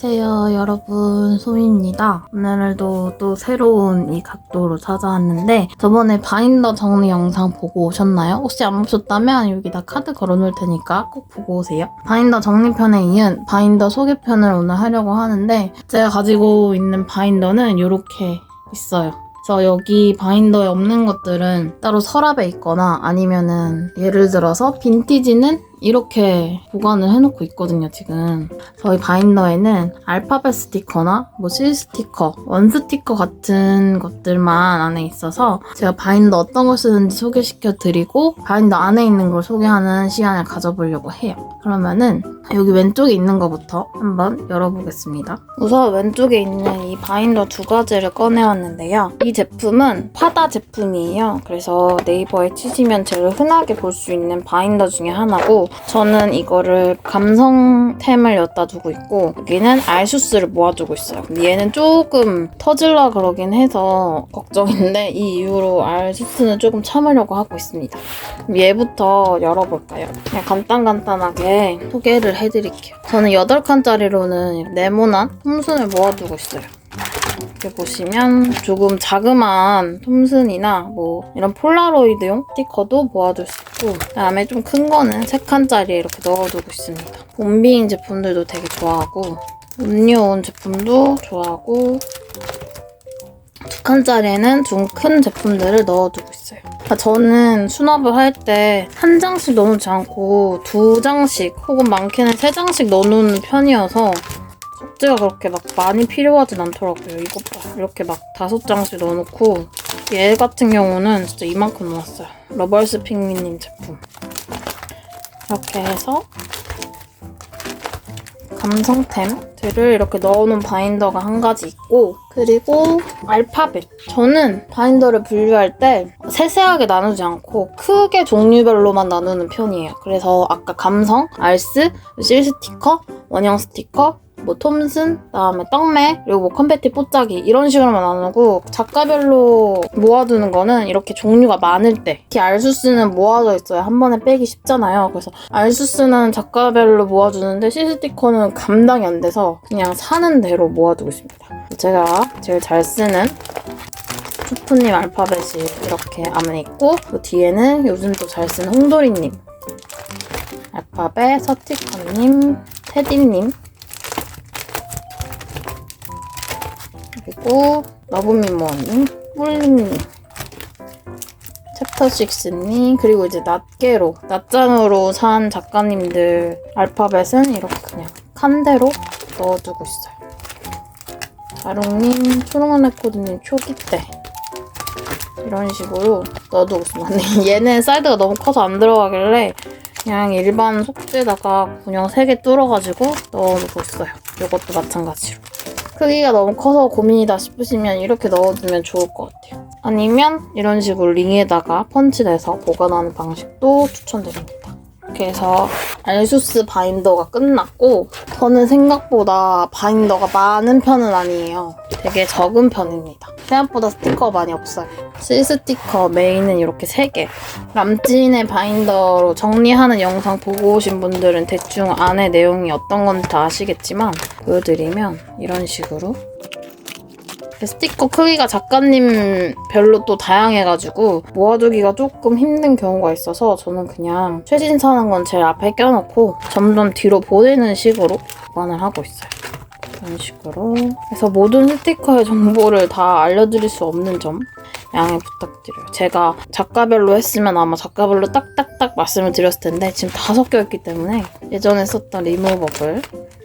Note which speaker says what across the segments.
Speaker 1: 안녕하세요 여러분. 소미입니다. 오늘도 또 새로운 이 각도로 찾아왔는데 저번에 바인더 정리 영상 보고 오셨나요? 혹시 안 보셨다면 여기다 카드 걸어놓을 테니까 꼭 보고 오세요. 바인더 정리편에 이은 바인더 소개편을 오늘 하려고 하는데 제가 가지고 있는 바인더는 이렇게 있어요. 그래서 여기 바인더에 없는 것들은 따로 서랍에 있거나 아니면은 예를 들어서 빈티지는 이렇게 보관을 해놓고 있거든요, 지금. 저희 바인더에는 알파벳 스티커나 뭐 실 스티커, 원 스티커 같은 것들만 안에 있어서 제가 바인더 어떤 걸 쓰는지 소개시켜 드리고 바인더 안에 있는 걸 소개하는 시간을 가져보려고 해요. 그러면은 여기 왼쪽에 있는 것부터 한번 열어보겠습니다. 우선 왼쪽에 있는 이 바인더 두 가지를 꺼내왔는데요. 이 제품은 파다 제품이에요. 그래서 네이버에 치시면 제일 흔하게 볼 수 있는 바인더 중에 하나고 저는 이거를 감성템을 엿다 두고 있고 여기는 알수스를 모아두고 있어요. 근데 얘는 조금 터질라 그러긴 해서 걱정인데 이 이후로 알수스는 조금 참으려고 하고 있습니다. 얘부터 열어볼까요? 그냥 간단간단하게 소개를 해드릴게요. 저는 8칸짜리로는 네모난 홈순을 모아두고 있어요. 이렇게 보시면 조금 자그마한 톰슨이나 뭐 이런 폴라로이드용 스티커도 모아둘 수 있고 그다음에 좀 큰 거는 3칸짜리에 이렇게 넣어두고 있습니다. 봄비잉 제품들도 되게 좋아하고 음료온 제품도 좋아하고 두 칸짜리에는 좀 큰 제품들을 넣어두고 있어요. 그러니까 저는 수납을 할 때 한 장씩 넣어놓지 않고 두 장씩 혹은 많게는 세 장씩 넣어놓는 편이어서 삭제가 그렇게 막 많이 필요하진 않더라고요. 이것 봐. 이렇게 막 다섯 장씩 넣어놓고 얘 같은 경우는 진짜 이만큼 넣었어요. 러벌스 핑미님 제품. 이렇게 해서 감성템들을 이렇게 넣어놓은 바인더가 한 가지 있고 그리고 알파벳 저는 바인더를 분류할 때 세세하게 나누지 않고 크게 종류별로만 나누는 편이에요 그래서 아까 감성, 알스, 실 스티커, 원형 스티커 뭐 톰슨, 그다음에 떡매, 그리고 뭐 컴패티 뽀짝이 이런 식으로만 나누고 작가별로 모아두는 거는 이렇게 종류가 많을 때 특히 알수스는 모아져 있어야 한 번에 빼기 쉽잖아요. 그래서 알수스는 작가별로 모아두는데 시스티커는 감당이 안 돼서 그냥 사는 대로 모아두고 있습니다. 제가 제일 잘 쓰는 푸푸님 알파벳이 이렇게 안에 있고 그 뒤에는 요즘 또 잘 쓰는 홍도리님 알파벳, 서티커님, 테디님 그리고 러브미모님, 뿔링님, 챕터 6님, 그리고 이제 낱개로, 낱장으로 산 작가님들 알파벳은 이렇게 그냥 칸대로 넣어두고 있어요. 자롱님, 초롱한 레코드님 초기 때 이런 식으로 넣어두고 있습니다. 얘는 사이드가 너무 커서 안 들어가길래 그냥 일반 속지에다가 그냥 3개 뚫어가지고 넣어놓고 있어요. 이것도 마찬가지로. 크기가 너무 커서 고민이다 싶으시면 이렇게 넣어두면 좋을 것 같아요. 아니면 이런 식으로 링에다가 펀치 내서 보관하는 방식도 추천드립니다. 이렇게 해서 알수스 바인더가 끝났고 저는 생각보다 바인더가 많은 편은 아니에요. 되게 적은 편입니다. 생각보다 스티커가 많이 없어요. 실 스티커 메인은 이렇게 3개. 람진의 바인더로 정리하는 영상 보고 오신 분들은 대충 안에 내용이 어떤 건지 다 아시겠지만 보여드리면 이런 식으로 스티커 크기가 작가님 별로 또 다양해가지고 모아두기가 조금 힘든 경우가 있어서 저는 그냥 최신 사는 건 제일 앞에 껴놓고 점점 뒤로 보내는 식으로 보관을 하고 있어요. 이런 식으로 그래서 모든 스티커의 정보를 다 알려드릴 수 없는 점 양해 부탁드려요. 제가 작가별로 했으면 아마 작가별로 딱딱딱 말씀을 드렸을 텐데 지금 다 섞여 있기 때문에 예전에 썼던 리무버블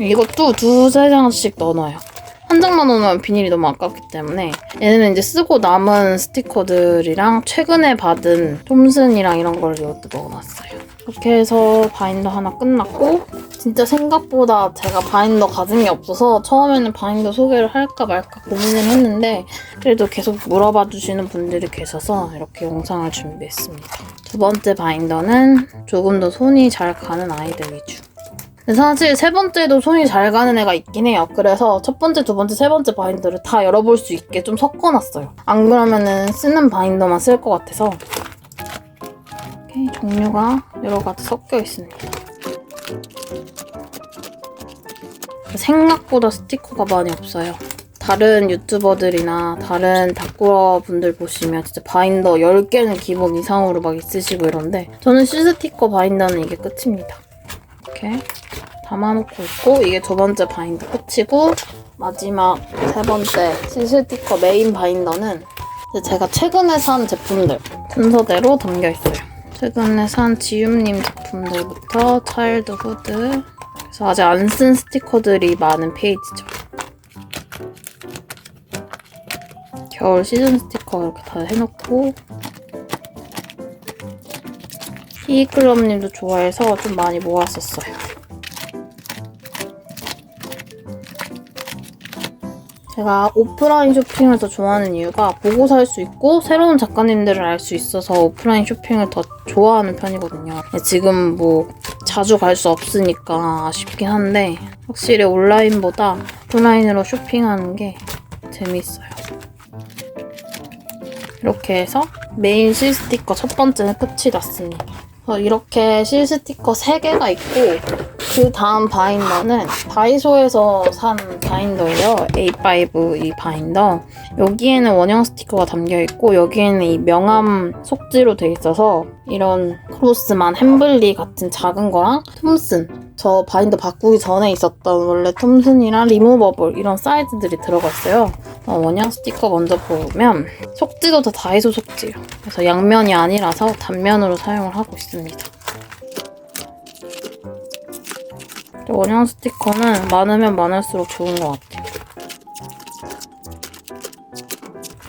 Speaker 1: 이것도 두세 장씩 넣어놔요. 한 장만 넣으면 비닐이 너무 아깝기 때문에 얘는 이제 쓰고 남은 스티커들이랑 최근에 받은 톰슨이랑 이런 걸 이것도 넣어놨어요. 이렇게 해서 바인더 하나 끝났고 진짜 생각보다 제가 바인더 게 없어서 처음에는 바인더 소개를 할까 말까 고민을 했는데 그래도 계속 물어봐 주시는 분들이 계셔서 이렇게 영상을 준비했습니다. 두 번째 바인더는 조금 더 손이 잘 가는 아이들 위주. 사실 세 번째도 손이 잘 가는 애가 있긴 해요. 그래서 첫 번째, 두 번째, 세 번째 바인더를 다 열어볼 수 있게 좀 섞어놨어요. 안 그러면은 쓰는 바인더만 쓸 것 같아서 이렇게 종류가 여러 가지 섞여 있습니다. 생각보다 스티커가 많이 없어요. 다른 유튜버들이나 다른 다꾸러 분들 보시면 진짜 바인더 10개는 기본 이상으로 막 있으시고 이런데 저는 실 스티커 바인더는 이게 끝입니다. 이렇게 담아놓고 있고 이게 두 번째 바인더 끝이고 마지막 세 번째 실 스티커 메인 바인더는 제가 최근에 산 제품들 순서대로 담겨 있어요. 최근에 산 지읒님 제품들부터 차일드 후드 그래서 아직 안 쓴 스티커들이 많은 페이지죠. 겨울 시즌 스티커 이렇게 다 해놓고 히클럽님도 좋아해서 좀 많이 모았었어요. 제가 오프라인 쇼핑을 더 좋아하는 이유가 보고 살 수 있고 새로운 작가님들을 알 수 있어서 오프라인 쇼핑을 더 좋아하는 편이거든요. 지금 뭐 자주 갈 수 없으니까 아쉽긴 한데 확실히 온라인보다 오프라인으로 쇼핑하는 게 재밌어요. 이렇게 해서 메인 실 스티커 첫 번째는 끝이 났습니다. 이렇게 실 스티커 3개가 있고 그 다음 바인더는 다이소에서 산 바인더예요. A5 이 바인더. 여기에는 원형 스티커가 담겨 있고 여기에는 이 명암 속지로 돼 있어서 이런 크로스만 햄블리 같은 작은 거랑 톰슨 저 바인더 바꾸기 전에 있었던 원래 톰슨이랑 리무버블 이런 사이즈들이 들어가 있어요. 어, 원형 스티커 먼저 보면 속지도 다 다이소 속지예요. 그래서 양면이 아니라서 단면으로 사용을 하고 있습니다. 원형 스티커는 많으면 많을수록 좋은 것 같아요.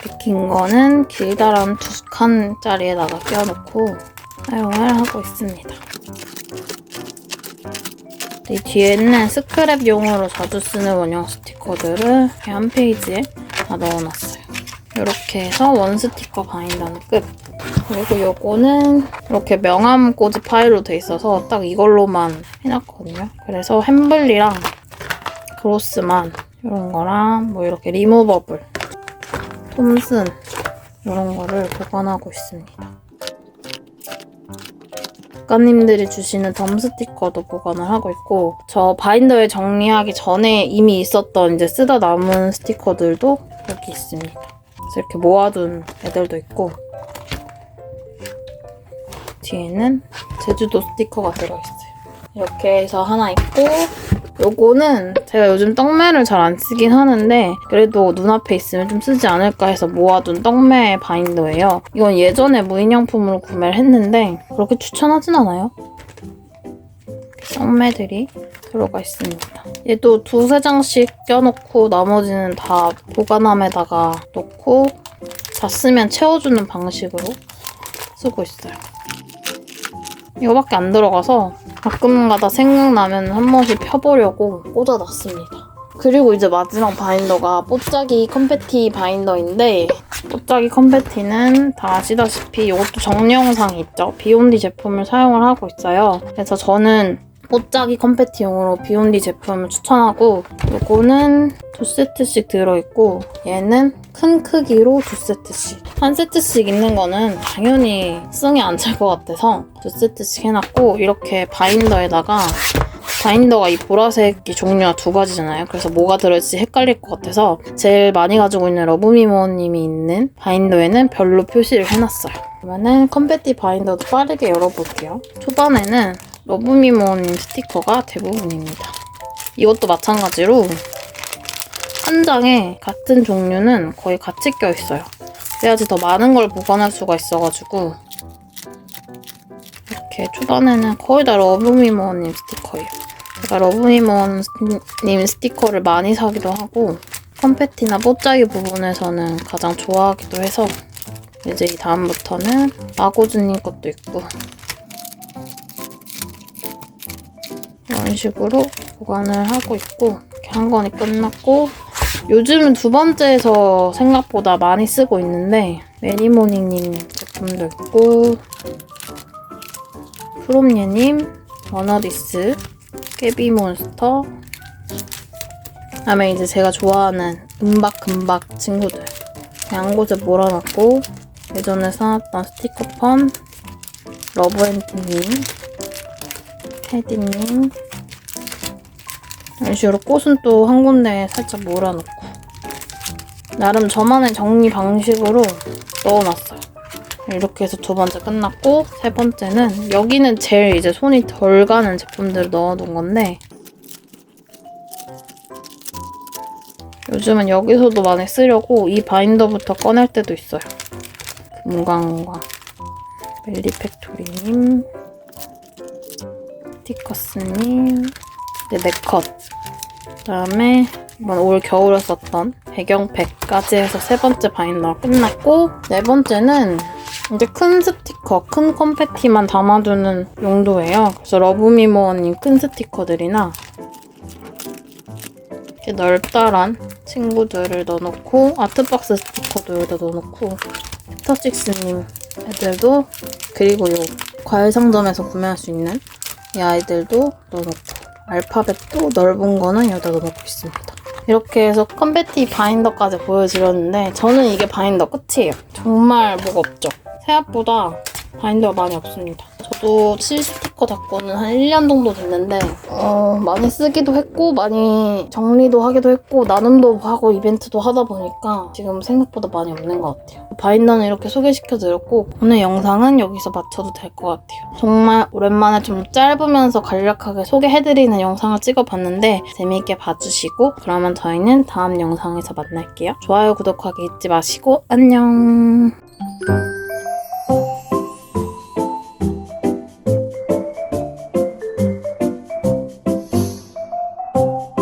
Speaker 1: 이렇게 긴 거는 길다란 두 칸짜리에다가 껴놓고 사용을 하고 있습니다. 이 뒤에는 스크랩용으로 자주 쓰는 원형 스티커들을 한 페이지에 다 넣어놨어요. 이렇게 해서 원 스티커 바인더는 끝. 그리고 요거는 이렇게 명암 꼬지 파일로 돼 있어서 딱 이걸로만 해놨거든요. 그래서 햄블리랑 그로스만 이런 거랑 뭐 이렇게 리무버블, 톰슨 이런 거를 보관하고 있습니다. 작가님들이 주시는 덤 스티커도 보관을 하고 있고 저 바인더에 정리하기 전에 이미 있었던 이제 쓰다 남은 스티커들도 여기 있습니다. 이렇게 모아둔 애들도 있고 뒤에는 제주도 스티커가 들어있어요. 이렇게 해서 하나 있고 요거는 제가 요즘 떡매를 잘 안 쓰긴 하는데 그래도 눈앞에 있으면 좀 쓰지 않을까 해서 모아둔 떡매 바인더예요. 이건 예전에 무인형품으로 구매를 했는데 그렇게 추천하진 않아요. 떡매들이 들어가 있습니다. 얘도 두세 장씩 껴놓고 나머지는 다 보관함에다가 놓고 다 쓰면 채워주는 방식으로 쓰고 있어요. 이거밖에 안 들어가서 가끔가다 생각나면 한 번씩 펴보려고 꽂아놨습니다. 그리고 이제 마지막 바인더가 뽀짝이 컴패티 바인더인데 뽀짝이 컴패티는 다 아시다시피 이것도 정리영상이 있죠. 비욘디 제품을 사용을 하고 있어요. 그래서 저는 뽀짝이 컴패티용으로 비욘디 제품을 추천하고 이거는 두 세트씩 들어있고 얘는 큰 크기로 두 세트씩 한 세트씩 있는 거는 당연히 승이 안찰 것 같아서 두 세트씩 해놨고 이렇게 바인더에다가 바인더가 이 보라색이 종류가 두 가지잖아요. 그래서 뭐가 들어있을지 헷갈릴 것 같아서 제일 많이 가지고 있는 러브미모님이 있는 바인더에는 별로 표시를 해놨어요. 그러면은 컴패티 바인더도 빠르게 열어볼게요. 초반에는 러브미모님 스티커가 대부분입니다. 이것도 마찬가지로 한 장에 같은 종류는 거의 같이 껴있어요. 그래야지 더 많은 걸 보관할 수가 있어가지고 이렇게 초반에는 거의 다 러브미모님 스티커예요. 제가 러브미모님 스티커를 많이 사기도 하고 컴패티나 뽀짝이 부분에서는 가장 좋아하기도 해서 이제 이 다음부터는 마고즈님 것도 있고 이런 식으로 보관을 하고 있고 이렇게 한 건이 끝났고 요즘은 두 번째에서 생각보다 많이 쓰고 있는데 매니모닝님 제품도 있고 프롬예님 워너디스 깨비몬스터 그다음에 이제 제가 좋아하는 은박금박 친구들 양 곳에 몰아놨고 예전에 사놨던 스티커펌 러브앤티님 헤디님 이런 식으로 꽃은 또 한 군데 살짝 몰아놓고 나름 저만의 정리 방식으로 넣어놨어요. 이렇게 해서 두 번째 끝났고 세 번째는 여기는 제일 이제 손이 덜 가는 제품들을 넣어둔 건데 요즘은 여기서도 많이 쓰려고 이 바인더부터 꺼낼 때도 있어요. 금광과 멜리팩토리님, 티커스님, 네, 네컷. 그 다음에 이번 올 겨울에 썼던 배경팩까지 해서 세 번째 바인더가 끝났고 네 번째는 이제 큰 스티커, 큰 컴패티만 담아두는 용도예요. 그래서 러브미모어님 큰 스티커들이나 이렇게 널따란 친구들을 넣어놓고 아트박스 스티커도 여기다 넣어놓고 스타식스님 애들도 그리고 요 과일 상점에서 구매할 수 있는 이 아이들도 넣어놓고 알파벳도 넓은 거는 여기다 넣어놓고 있습니다. 이렇게 해서 컨베티 바인더까지 보여드렸는데 저는 이게 바인더 끝이에요. 정말 뭐가 없죠. 생각보다 바인더가 많이 없습니다. 저도 실 스티커 닫고는 한 1년 정도 됐는데 어, 많이 쓰기도 했고 많이 정리도 하기도 했고 나눔도 하고 이벤트도 하다 보니까 지금 생각보다 많이 없는 것 같아요. 바인더는 이렇게 소개시켜드렸고 오늘 영상은 여기서 마쳐도 될 것 같아요. 정말 오랜만에 좀 짧으면서 간략하게 소개해드리는 영상을 찍어봤는데 재미있게 봐주시고 그러면 저희는 다음 영상에서 만날게요. 좋아요, 구독하기 잊지 마시고 안녕!